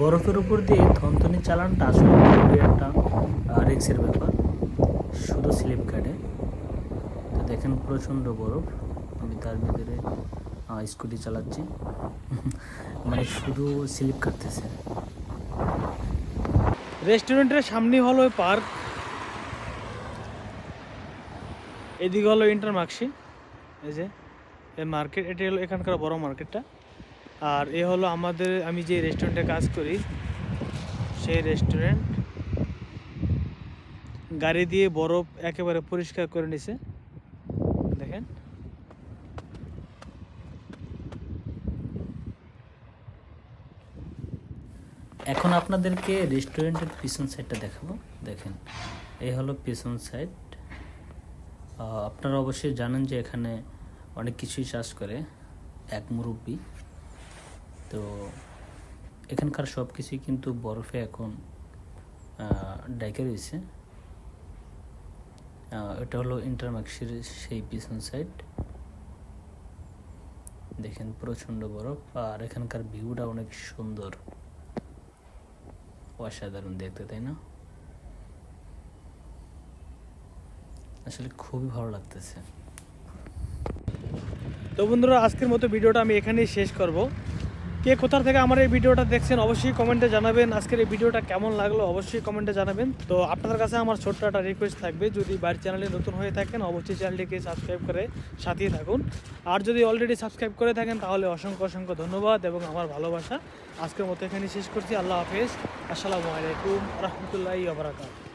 বরফের উপর দিয়ে থনথনি চালানটা আসলে খুবই একটা রিক্সের ব্যাপার। শুধু স্লিপ কাটে তো দেখেন প্রচণ্ড বরফ। আমি তার ভিতরে স্কুটি চালাচ্ছি। মানে শুধু স্লিপ কাটতেছে। রেস্টুরেন্টের সামনে হলো পার্ক। এদিকে হলো ইন্টারমার্কসি এই যে, এই মার্কেট এটি হলো এখানকার বড় মার্কেটটা আর এ হলো আমাদের, আমি যে রেস্টুরেন্টে কাজ করি, সেই রেস্টুরেন্ট গাড়ি দিয়ে বরফ একেবারে পরিষ্কার করে নিছে। দেখেন। এখন আপনাদেরকে রেস্টুরেন্টের পিছন সাইডটা দেখাবো। দেখেন এই হলো পিছন সাইড আপনারা অবশ্যই জানেন যে এখানে অনেক কিছুই চাষ করে এক মুরব্বি। তো এখানকার সব কিছুই কিন্তু বরফে এখন ডাইকে রয়েছে। এটা হলো ইন্টারম্যাক্সির সেই পিছন সাইড দেখেন প্রচণ্ড বরফ, আর এখানকার ভিউটা অনেক সুন্দর। অসাধারণ দেখতে, তাই না? আসলে খুবই ভালো লাগতেছে। তো বন্ধুরা, আজকের মতো ভিডিওটা আমি এখানেই শেষ করব। কে কোথা থেকে আমার এই ভিডিওটা দেখছেন অবশ্যই কমেন্টে জানাবেন। আজকের এই ভিডিওটা কেমন লাগল অবশ্যই কমেন্টে জানাবেন। তো আপনাদের কাছে আমার ছোট্ট একটা রিকোয়েস্ট থাকবে, যদি বাড়ির চ্যানেলে নতুন হয়ে থাকেন, অবশ্যই চ্যানেলটিকে সাবস্ক্রাইব করে সাথেই থাকুন। আর যদি অলরেডি সাবস্ক্রাইব করে থাকেন, তাহলে অসংখ্য অসংখ্য ধন্যবাদ এবং আমার ভালোবাসা। আজকের মতো এখানেই শেষ করছি, আল্লাহ হাফেজ। আসসালামু আলাইকুম, রহমতুল্লাহি আবরাকাত